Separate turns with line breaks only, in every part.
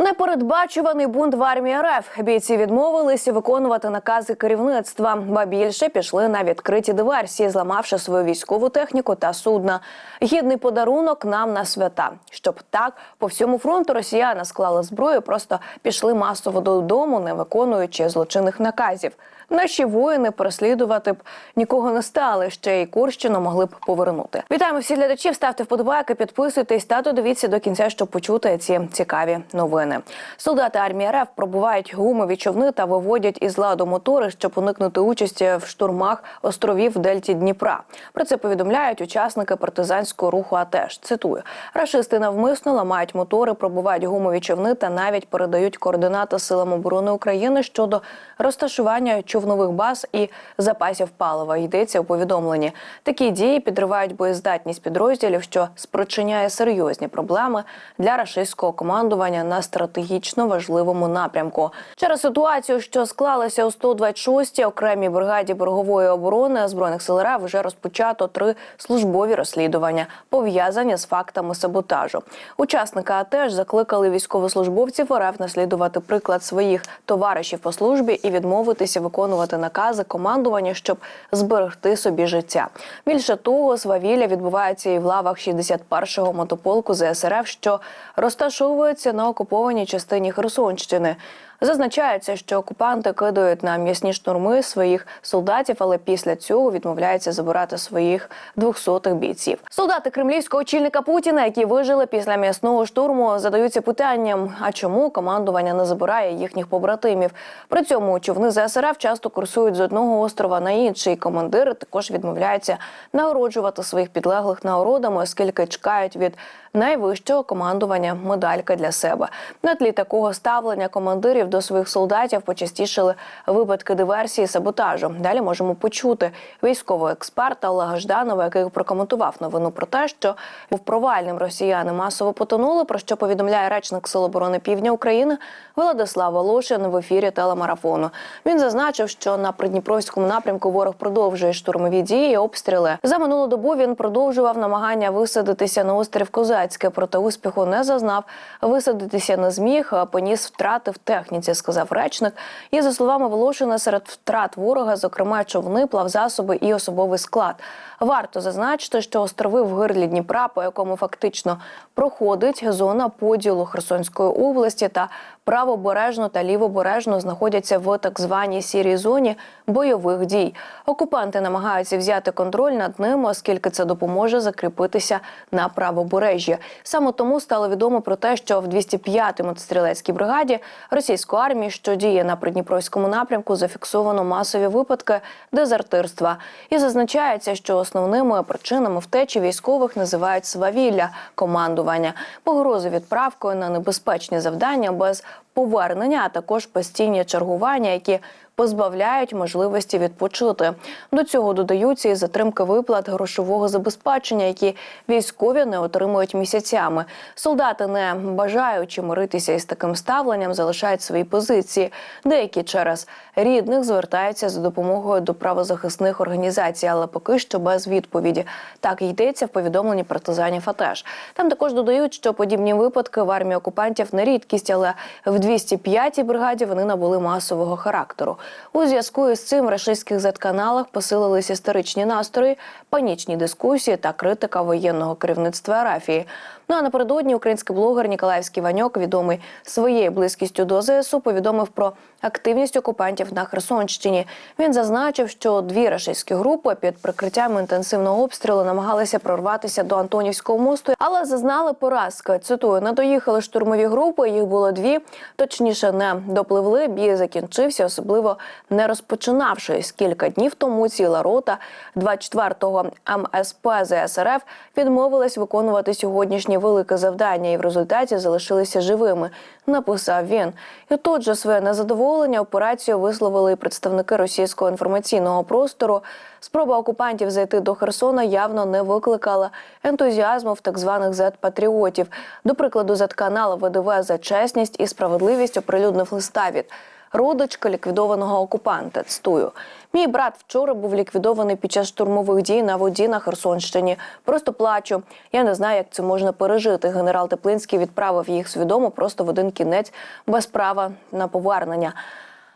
Непередбачуваний бунт в армії РФ. Бійці відмовилися виконувати накази керівництва, ба більше пішли на відкриті диверсії, зламавши свою військову техніку та судна. Гідний подарунок нам на свята. Щоб так по всьому фронту росіяни склали зброю, просто пішли масово додому, не виконуючи злочинних наказів. Наші воїни переслідувати б нікого не стали. Ще й Курщину могли б повернути. Вітаємо всіх глядачів. Ставте вподобайки, підписуйтесь та додивіться до кінця, щоб почути ці цікаві новини. Солдати армії РФ пробувають гумові човни та виводять із ладу мотори, щоб уникнути участі в штурмах островів в Дельті Дніпра. Про це повідомляють учасники партизанського руху. АТЕШ. цитую: рашисти навмисно ламають мотори, пробувають гумові човни та навіть передають координати силам оборони України щодо розташування човнових баз і запасів палива. Йдеться у повідомленні. Такі дії підривають боєздатність підрозділів, що спричиняє серйозні проблеми для рашистського командування на стратегічно важливому напрямку. Через ситуацію, що склалася у 126-й окремій бригаді берегової оборони збройних сил РФ, вже розпочато три службові розслідування, пов'язані з фактами саботажу. Учасники АТЕШ закликали військовослужбовців РФ наслідувати приклад своїх товаришів по службі і відмовитися виконувати накази командування, щоб зберегти собі життя. Більше того, свавілля відбувається і в лавах 61-го мотополку ЗСРФ, що розташовується на окупованій частині Херсонщини. Зазначається, що окупанти кидають на м'ясні штурми своїх солдатів, але після цього відмовляються забирати своїх двохсотих бійців. Солдати кремлівського очільника Путіна, які вижили після м'ясного штурму, задаються питанням: а чому командування не забирає їхніх побратимів? При цьому човни ЗСРФ часто курсують з одного острова на інший. Командири також відмовляються нагороджувати своїх підлеглих нагородами, оскільки чекають від найвищого командування медалька для себе. На тлі такого ставлення командирів до своїх солдатів почастішили випадки диверсії, саботажу. Далі можемо почути військового експерта Олега Жданова, який прокоментував новину про те, що був провальним росіяни масово потонули. Про що повідомляє речник Сил оборони Півдня України Владислав Волошин в ефірі телемарафону. Він зазначив, що на придніпровському напрямку ворог продовжує штурмові дії, і обстріли. За минулу добу він продовжував намагання висадитися на острів Козацьке, проте успіху не зазнав. Висадитися не зміг, поніс втрати в техніці, сказав речник. І за словами Волошина, серед втрат ворога, зокрема човни, плавзасоби і особовий склад. Варто зазначити, що острови в гирлі Дніпра, по якому фактично проходить зона поділу Херсонської області та правобережно та лівобережно знаходяться в так званій сірій зоні бойових дій. Окупанти намагаються взяти контроль над ними, оскільки це допоможе закріпитися на правобережжі. Саме тому стало відомо про те, що в 205-й мотострілецькій бригаді російської армії, що діє на придніпровському напрямку, зафіксовано масові випадки дезертирства. І зазначається, що основними причинами втечі військових називають свавілля командування, погрози відправкою на небезпечні завдання без повернення, а також постійні чергування, які позбавляють можливості відпочити. До цього додаються і затримки виплат грошового забезпечення, які військові не отримують місяцями. Солдати, не бажаючи миритися із таким ставленням, залишають свої позиції. Деякі через рідних звертаються за допомогою до правозахисних організацій, але поки що без відповіді. Так йдеться в повідомленні партизанів АТЕШ. Там також додають, що подібні випадки в армії окупантів не рідкість, але в 205-й бригаді вони набули масового характеру. У зв'язку із цим в рашистських Z-каналах посилились історичні настрої, панічні дискусії та критика воєнного керівництва Арафії. Ну а напередодні український блогер Ніколаївський Ваньок, відомий своєю близькістю до ЗСУ, повідомив про активність окупантів на Херсонщині. Він зазначив, що дві рашистські групи під прикриттям інтенсивного обстрілу намагалися прорватися до Антонівського мосту, але зазнали поразки. Цитую, не доїхали штурмові групи. Їх було дві. Точніше, не допливли. Бій закінчився, особливо не розпочинавшись. Кілька днів тому ціла рота 24-го МСП ЗСРФ відмовилась виконувати сьогоднішнє велике завдання, і в результаті залишилися живими. Написав він. І тут же своє незадоволення операцію висловили і представники російського інформаційного простору. Спроба окупантів зайти до Херсона явно не викликала ентузіазму в так званих зет-патріотів. До прикладу, зет-канал ВДВ за чесність і справедливість оприлюднив листа від родичка ліквідованого окупанта. Цитую. Мій брат вчора був ліквідований під час штурмових дій на воді на Херсонщині. Просто плачу. Я не знаю, як це можна пережити. Генерал Теплинський відправив їх свідомо просто в один кінець без права на повернення.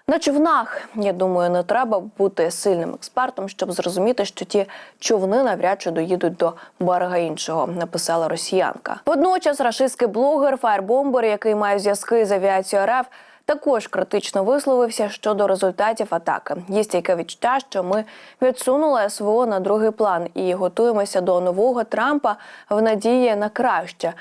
На човнах, я думаю, не треба бути сильним експертом, щоб зрозуміти, що ті човни навряд чи доїдуть до берега іншого, написала росіянка. Водночас рашистський блогер Фаєрбомбер, який має зв'язки з авіацією РФ, також критично висловився щодо результатів атаки. Є стійке відчуття, що ми відсунули СВО на другий план і готуємося до нового Трампа в надії на краще.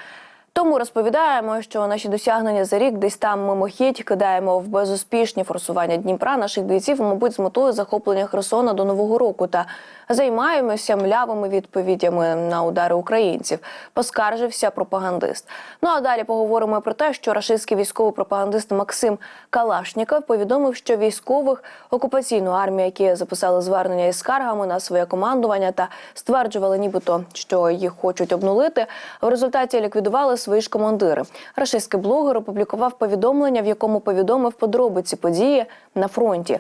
Тому розповідаємо, що наші досягнення за рік десь там мимохідь кидаємо в безуспішні форсування Дніпра наших бійців, мабуть, з метою захоплення Херсона до нового року та займаємося млявими відповідями на удари українців. Поскаржився пропагандист. Ну а далі поговоримо про те, що рашистський військовий пропагандист Максим Калашніков повідомив, що військових окупаційної армії, які записали звернення із скаргами на своє командування та стверджували, нібито що їх хочуть обнулити, в результаті ліквідували свої ж командири. Рашистський блогер опублікував повідомлення, в якому повідомив подробиці події на фронті.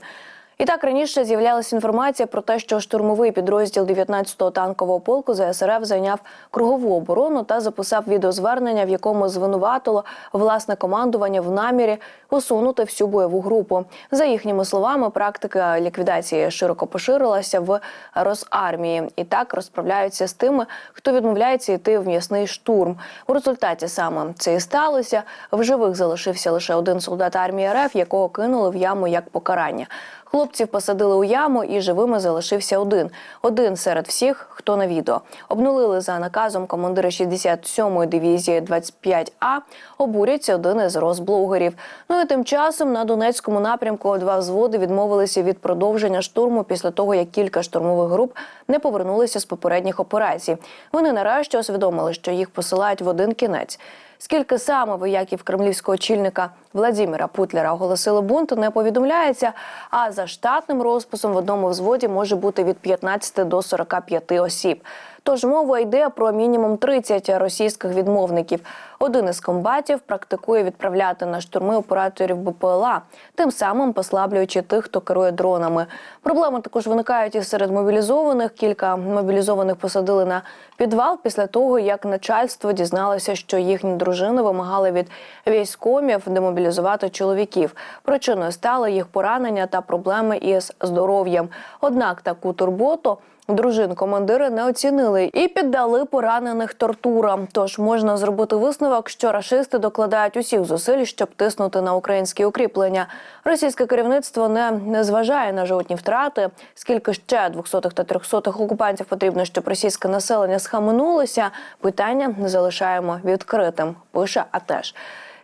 І так раніше з'являлася інформація про те, що штурмовий підрозділ 19-го танкового полку ЗСРФ зайняв кругову оборону та записав відеозвернення, в якому звинуватило власне командування в намірі усунути всю бойову групу. За їхніми словами, практика ліквідації широко поширилася в Росармії. І так розправляються з тими, хто відмовляється йти в м'ясний штурм. У результаті саме це і сталося. В живих залишився лише один солдат армії РФ, якого кинули в яму як покарання. Хлопців посадили у яму, і живими залишився один. Один серед всіх, хто на відео. Обнулили за наказом командира 67-ї дивізії 25А. Обурюється один із розблогерів. Ну і тим часом на Донецькому напрямку два взводи відмовилися від продовження штурму після того, як кілька штурмових груп не повернулися з попередніх операцій. Вони нарешті усвідомили, що їх посилають в один кінець. Скільки саме вояків кремлівського очільника Владимира Путлера оголосили бунт, не повідомляється. А за штатним розписом в одному взводі може бути від 15 до 45 осіб. Тож мова йде про мінімум 30 російських відмовників. Один із комбатів практикує відправляти на штурми операторів БПЛА, тим самим послаблюючи тих, хто керує дронами. Проблеми також виникають і серед мобілізованих. Кілька мобілізованих посадили на підвал після того, як начальство дізналося, що їхні дружини вимагали від військомів демобілізувати чоловіків. Причиною стали їх поранення та проблеми із здоров'ям. Однак таку турботу. Дружин командири не оцінили і піддали поранених тортурам. Тож можна зробити висновок, що рашисти докладають усіх зусиль, щоб тиснути на українські укріплення. Російське керівництво не, не зважає на жодні втрати. Скільки ще 200-х та 300-х окупантів потрібно, щоб російське населення схаменулося? Питання залишаємо відкритим. Пише АТЕШ.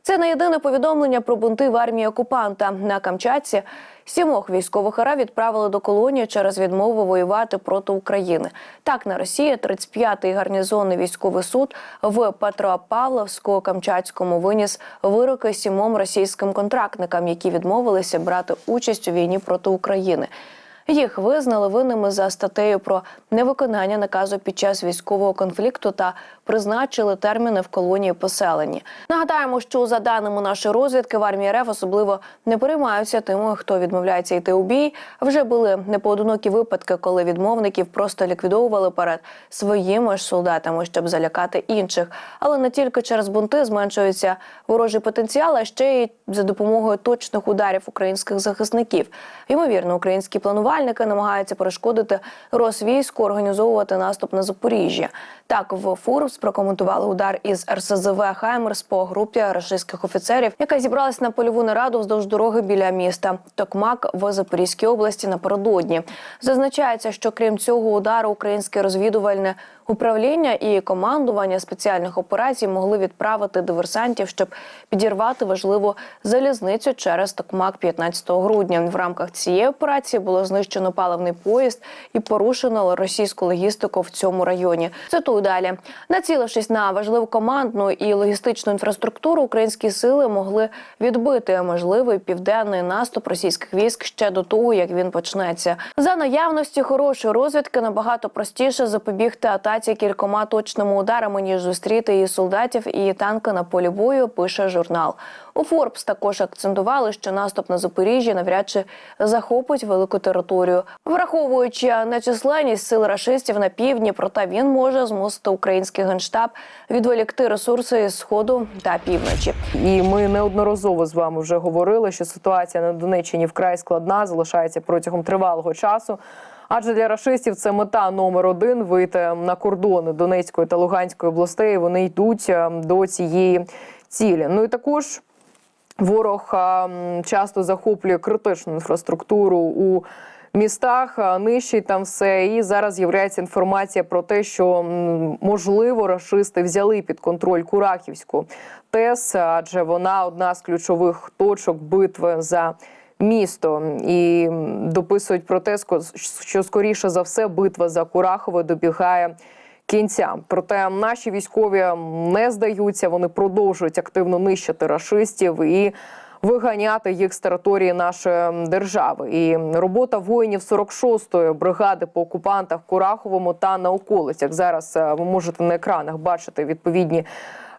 Це не єдине повідомлення про бунти в армії окупанта на Камчатці. Сімох військових РФ відправили до колонії через відмову воювати проти України. Так на Росії 35-й гарнізонний військовий суд в Петропавловську-Камчатському виніс вироки сімом російським контрактникам, які відмовилися брати участь у війні проти України. Їх визнали винними за статтею про невиконання наказу під час військового конфлікту та призначили терміни в колонії поселені. Нагадаємо, що за даними нашої розвідки в армії РФ особливо не переймаються тими, хто відмовляється йти у бій. Вже були непоодинокі випадки, коли відмовників просто ліквідовували перед своїми ж солдатами, щоб залякати інших. Але не тільки через бунти зменшується ворожий потенціал, а ще й за допомогою точних ударів українських захисників. Ймовірно, українські планувальники намагаються перешкодити Росвійську організовувати наступ на Запоріжжя. Так в Фурбс прокоментували удар із РСЗВ Хаймерс по групі рашистських офіцерів, яка зібралась на польову нараду вздовж дороги біля міста Токмак в Запорізькій області напередодні. Зазначається, що крім цього удару українське розвідувальне управління і командування спеціальних операцій могли відправити диверсантів, щоб підірвати важливу залізницю через Токмак 15 грудня. В рамках цієї операції було знищено паливний поїзд і порушено російську логістику в цьому районі. Цитую далі. Націлившись на важливу командну і логістичну інфраструктуру, українські сили могли відбити можливий південний наступ російських військ ще до того, як він почнеться. За наявності хорошої розвідки набагато простіше запобігти атаці операції кількома точними ударами, ніж зустріти її солдатів і танки на полі бою. Пише журнал. У Форбс також акцентували, що наступ на Запоріжжя навряд чи захопить велику територію, враховуючи нечисленність сил рашистів на півдні, проте він може змусити український генштаб відволікти ресурси сходу та півночі.
І ми неодноразово з вами вже говорили, що ситуація на Донеччині вкрай складна, залишається протягом тривалого часу. Адже для рашистів це мета номер один вийти на кордони Донецької та Луганської областей. Вони йдуть е, до цієї цілі. Ну і також ворог часто захоплює критичну інфраструктуру у містах, а, нищить там все. І зараз з'являється інформація про те, що можливо рашисти взяли під контроль Курахівську ТЕС, адже вона одна з ключових точок битви за. Місто і дописують про те, що скоріше за все битва за Курахове добігає кінця. Проте наші військові не здаються, вони продовжують активно нищити рашистів і виганяти їх з території нашої держави. І робота воїнів 46-ї бригади по окупантах Кураховому та на околицях. Зараз е, ви можете на екранах бачити відповідні.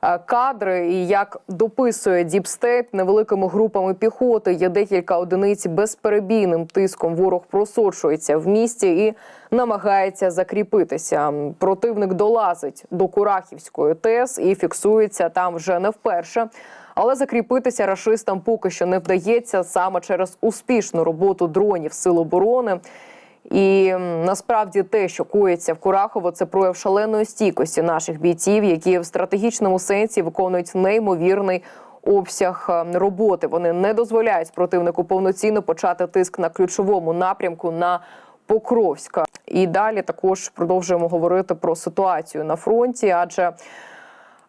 е, Кадри і як дописує Діпстейт невеликими групами піхоти є декілька одиниць безперебійним тиском. Ворог просочується в місті і намагається закріпитися. Противник долазить до Курахівської ТЕС і фіксується там вже не вперше. Але закріпитися рашистам поки що не вдається саме через успішну роботу дронів сил оборони. І насправді те, що коїться в Курахово, це прояв шаленої стійкості наших бійців, які в стратегічному сенсі виконують неймовірний обсяг е, роботи. Вони не дозволяють противнику повноцінно почати тиск на ключовому напрямку на Покровська. І далі також продовжуємо говорити про ситуацію на фронті, адже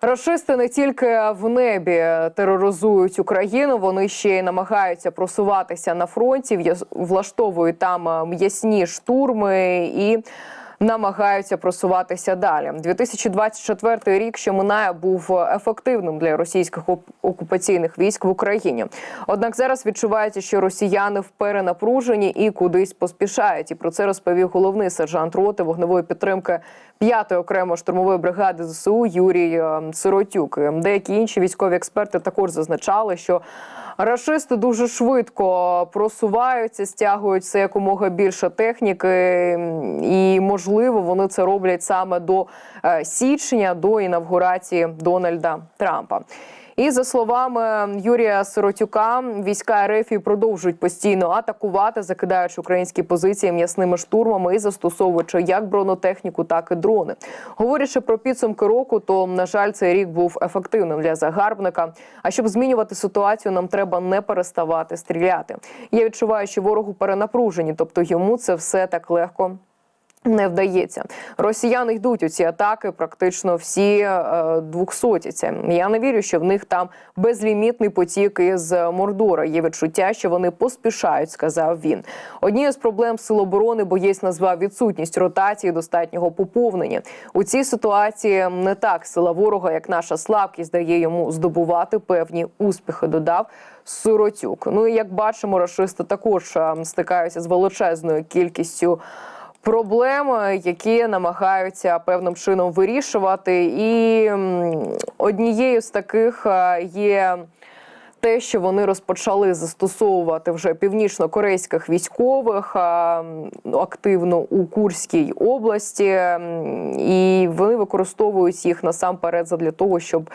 Рашисти не тільки в небі тероризують Україну, вони ще й намагаються просуватися на фронті, влаштовують там м'ясні штурми і намагаються просуватися далі. 2024 рік, що минає, був ефективним для російських окупаційних військ в Україні. Однак зараз відчувається, що росіяни в перенапруженні і кудись поспішають. І про це розповів головний сержант роти вогневої підтримки 5-ї окремої штурмової бригади ЗСУ Юрій е, Сиротюк. Деякі інші військові експерти також зазначали, що рашисти дуже швидко просуваються, стягують все якомога більше техніки, і можливо вони це роблять саме до е, січня, до інавгурації Дональда Трампа. І за словами Юрія Сиротюка, війська РФ продовжують постійно атакувати, закидаючи українські позиції м'ясними штурмами і застосовуючи як бронетехніку, так і дрони. Говорячи про підсумки року, то на жаль, цей рік був ефективним для загарбника. А щоб змінювати ситуацію, нам треба не переставати стріляти. Я відчуваю, що ворогу перенапружені, тобто йому це все так легко не вдається. Росіяни йдуть у ці атаки практично всі е. Я не вірю, що в них там безлімітний потік із Мордора. Є відчуття, що вони поспішають, сказав він. Однією з проблем сил оборони боєць назвав відсутність ротації достатнього поповнення. У цій ситуації не так сила ворога, як наша слабкість, дає йому здобувати певні успіхи. Додав Сиротюк. Ну і як бачимо, рашисти також е, стикаються з величезною кількістю проблем, які намагаються певним чином вирішувати. І однією з таких е, є. Те, що вони розпочали застосовувати вже північно-корейських військових активно у Курській області, і вони використовують їх насамперед для того, щоб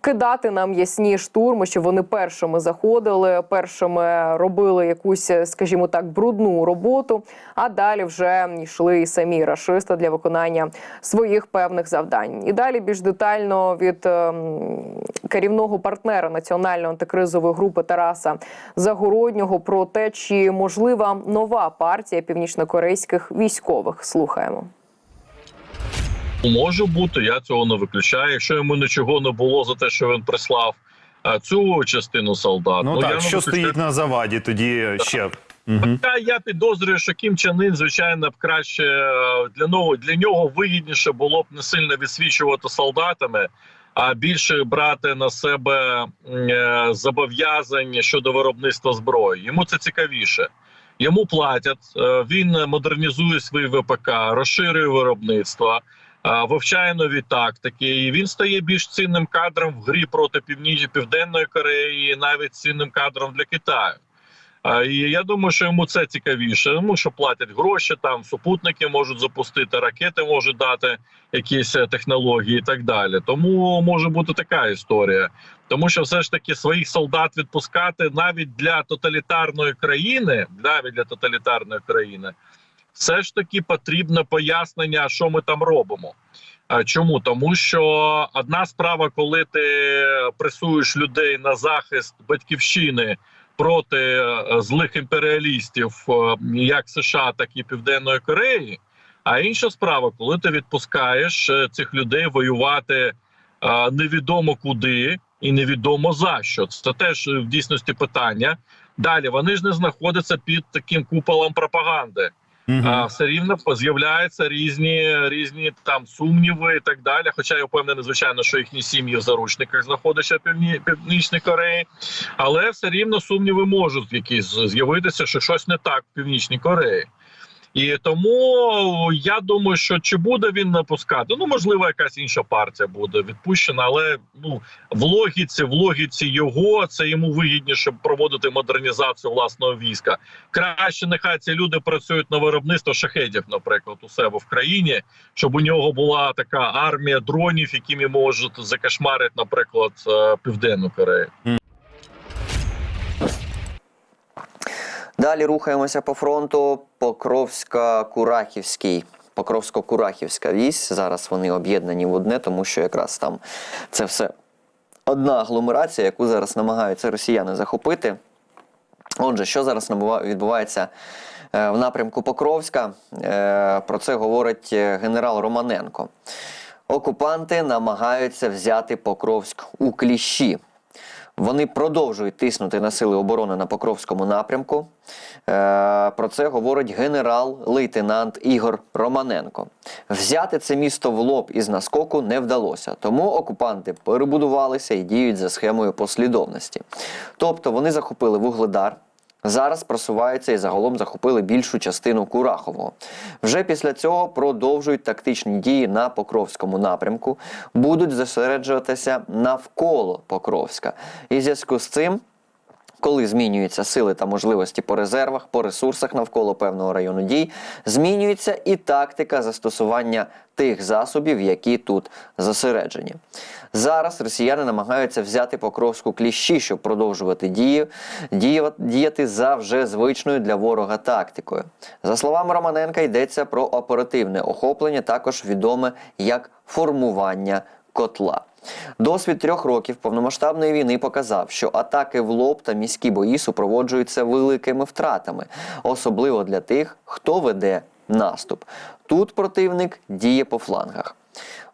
кидати нам ясні штурми, щоб вони першими заходили, першими робили якусь, скажімо так, брудну роботу. А далі вже йшли і самі рашисти для виконання своїх певних завдань. І далі більш детально від ем, керівного партнера національної антикризової групи Тараса Загороднього про те, чи можлива нова партія північнокорейських військових. Слухаємо.
Може бути, я цього не виключаю. Якщо йому нічого не було за те, що він прислав цю частину солдат,
Ну,
я
так,
не
що
виключаю.
стоїть на заваді, тоді ще. Угу.
Я, я підозрюю, що Кім Чен Ін, звичайно, б краще е, для нього для нього вигідніше було б не сильно відсвічувати солдатами, а більше брати на себе е, зобов'язання щодо виробництва зброї. Йому це цікавіше. Йому платять, е, він модернізує свої ВПК, розширює виробництво. Вивчає нові тактики, і він стає більш цінним кадром в грі проти північ південної Кореї, і навіть цінним кадром для Китаю. І я думаю, що йому це цікавіше, тому що платять гроші, там супутники можуть запустити, ракети можуть дати якісь е, технології і так далі. Тому може бути така історія. Тому що все ж таки своїх солдат відпускати навіть для тоталітарної країни, навіть для тоталітарної країни, все ж таки потрібне пояснення, що ми там робимо. Чому? Тому що одна справа, коли ти пресуєш людей на захист батьківщини проти е, злих імперіалістів, е, як США, так і Південної Кореї. А інша справа, коли ти відпускаєш е, цих людей воювати невідомо куди і невідомо за що. Це теж в дійсності питання. Далі вони ж не знаходяться під таким куполом пропаганди. А все рівно з'являються різні різні там сумніви і так далі. Хоча я впевнений, звичайно, що їхні сім'ї в заручниках знаходяться в півні, північній Кореї, але все рівно сумніви можуть якісь з'явитися, що щось не так в північній Кореї. І тому я думаю, що чи буде він напускати? Ну можливо, якась інша партія буде відпущена, але ну в логіці, в логіці його це йому вигідніше проводити модернізацію власного війська. Краще нехай ці люди працюють на виробництво шахедів, наприклад, у себе в країні, щоб у нього була така армія дронів, якими можуть закашмарити, наприклад, е, південну Корею.
Далі рухаємося по фронту. Покровська-Курахівський. Покровсько-Курахівська вісь. Зараз вони об'єднані в одне, тому що якраз там це все одна агломерація, яку зараз намагаються росіяни захопити. Отже, що зараз відбувається е, в напрямку Покровська? Е, Про це говорить е, генерал Романенко. Окупанти намагаються взяти Покровськ у кліщі. Вони продовжують тиснути на сили оборони на Покровському напрямку. Е, Про це говорить генерал-лейтенант Ігор Романенко. Взяти це місто в лоб із наскоку не вдалося, тому окупанти перебудувалися і діють за схемою послідовності. Тобто вони захопили Вугледар. Зараз просуваються і загалом захопили більшу частину Курахового. Вже після цього продовжують тактичні дії на Покровському напрямку, будуть зосереджуватися навколо Покровська. І зв'язку з цим коли змінюються сили та можливості по резервах, по ресурсах навколо певного району дій, змінюється і тактика застосування тих засобів, які тут зосереджені. Зараз росіяни намагаються взяти Покровську кліщі, щоб продовжувати дії, діяти за вже звичною для ворога тактикою. За словами Романенка, йдеться про оперативне охоплення, також відоме як формування котла. Досвід трьох років повномасштабної війни показав, що атаки в лоб та міські бої супроводжуються великими втратами, особливо для тих, хто веде наступ. Тут противник діє по флангах.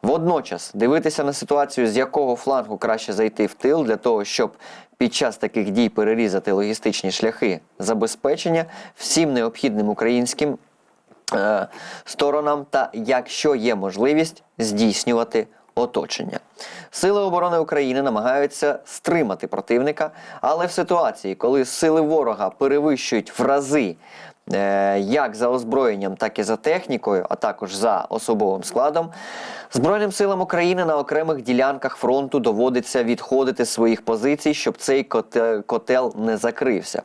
Водночас дивитися на ситуацію, з якого флангу краще зайти в тил для того, щоб під час таких дій перерізати логістичні шляхи забезпечення всім необхідним українським е, сторонам та, якщо є можливість, здійснювати оточення. Сили оборони України намагаються стримати противника, але в ситуації, коли сили ворога перевищують в рази як за озброєнням, так і за технікою, а також за особовим складом, Збройним силам України на окремих ділянках фронту доводиться відходити з своїх позицій, щоб цей коте- котел не закрився.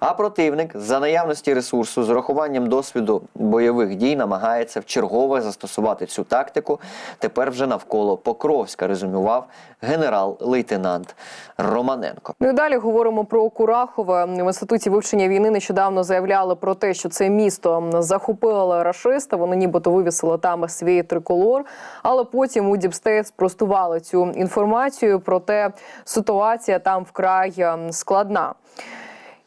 А противник за наявності ресурсу з урахуванням досвіду бойових дій намагається вчергове застосувати цю тактику. Тепер вже навколо Покровська резюмував генерал-лейтенант Романенко.
Ну далі говоримо про Курахове. В інституті вивчення війни нещодавно заявляли про те, що це місто захопили рашисти. Вони нібито вивісили там свій триколор. Але потім у Діпстейт спростували цю інформацію. Проте ситуація там вкрай складна.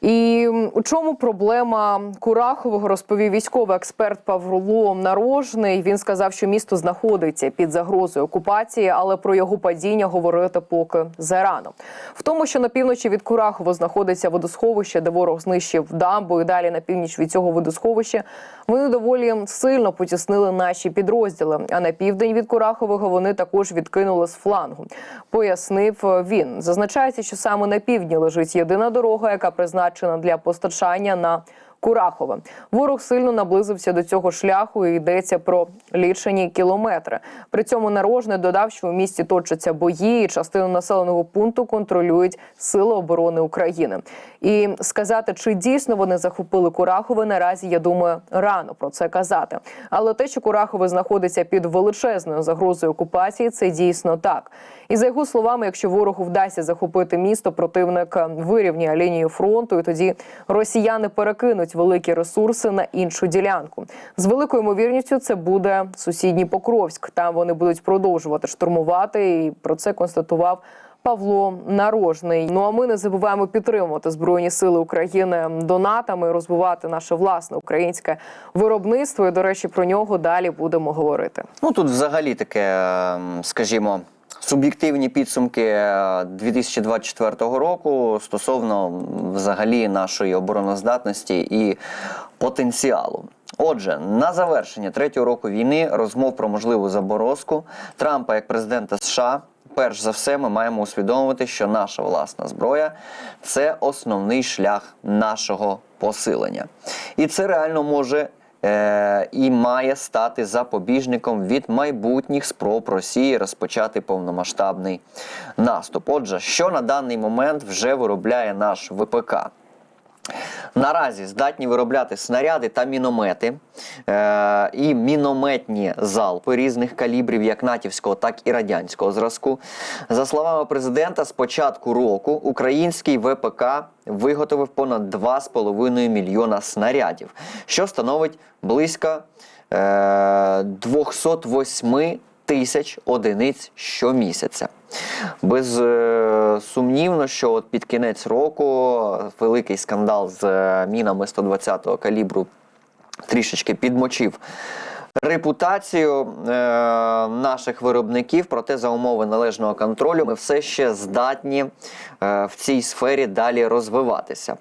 І у чому проблема Курахового розповів військовий експерт Павло Нарожний. Він сказав, що місто знаходиться під загрозою окупації, але про його падіння говорити поки зарано. В тому, що на півночі від Курахова знаходиться водосховище, де ворог знищив дамбу, і далі на північ від цього водосховища вони доволі сильно потіснили наші підрозділи. А на південь від Курахового вони також відкинули з флангу. Пояснив він. Зазначається, що саме на півдні лежить єдина дорога, яка призначена для постачання на Курахове. Ворог сильно наблизився до цього шляху і йдеться про лічені кілометри. При цьому нарожне додав, що у місті точаться бої, і частину населеного пункту контролюють сили оборони України. І сказати, чи дійсно вони захопили Курахове, наразі я думаю, рано про це казати. Але те, що Курахове знаходиться під величезною загрозою окупації, це дійсно так. І за його словами, якщо ворогу вдасться захопити місто, противник е, вирівняє лінію фронту, і тоді росіяни перекинуть великі ресурси на іншу ділянку. З великою ймовірністю це буде сусідній Покровськ. Там вони будуть продовжувати штурмувати. І про це констатував. Павло Нарожний. Ну а ми не забуваємо підтримувати збройні сили України донатами, розвивати наше власне українське виробництво. І до речі, про нього далі будемо говорити.
Ну тут взагалі таке, ем, скажімо, суб'єктивні підсумки е, 2024 року стосовно взагалі нашої обороноздатності і потенціалу. Отже, на завершення третього року війни розмов про можливу заборозку Трампа як президента США. Перш за все, ми маємо усвідомити, що наша власна зброя це основний шлях нашого посилення, і це реально може е, і має стати запобіжником від майбутніх спроб Росії розпочати повномасштабний наступ. Отже, що на даний момент вже виробляє наш ВПК? Наразі здатні виробляти снаряди та міномети е- і мінометні залпи різних калібрів, як натівського, так і радянського зразку. За словами президента, з початку року український ВПК виготовив понад 2,5 мільйона снарядів, що становить близько е- 208 тисяч одиниць щомісяця. Без е, що от під кінець року великий скандал з е, мінами 120-го калібру трішечки підмочив репутацію е, наших виробників, проте за умови належного контролю ми все ще здатні е, в цій сфері далі розвиватися.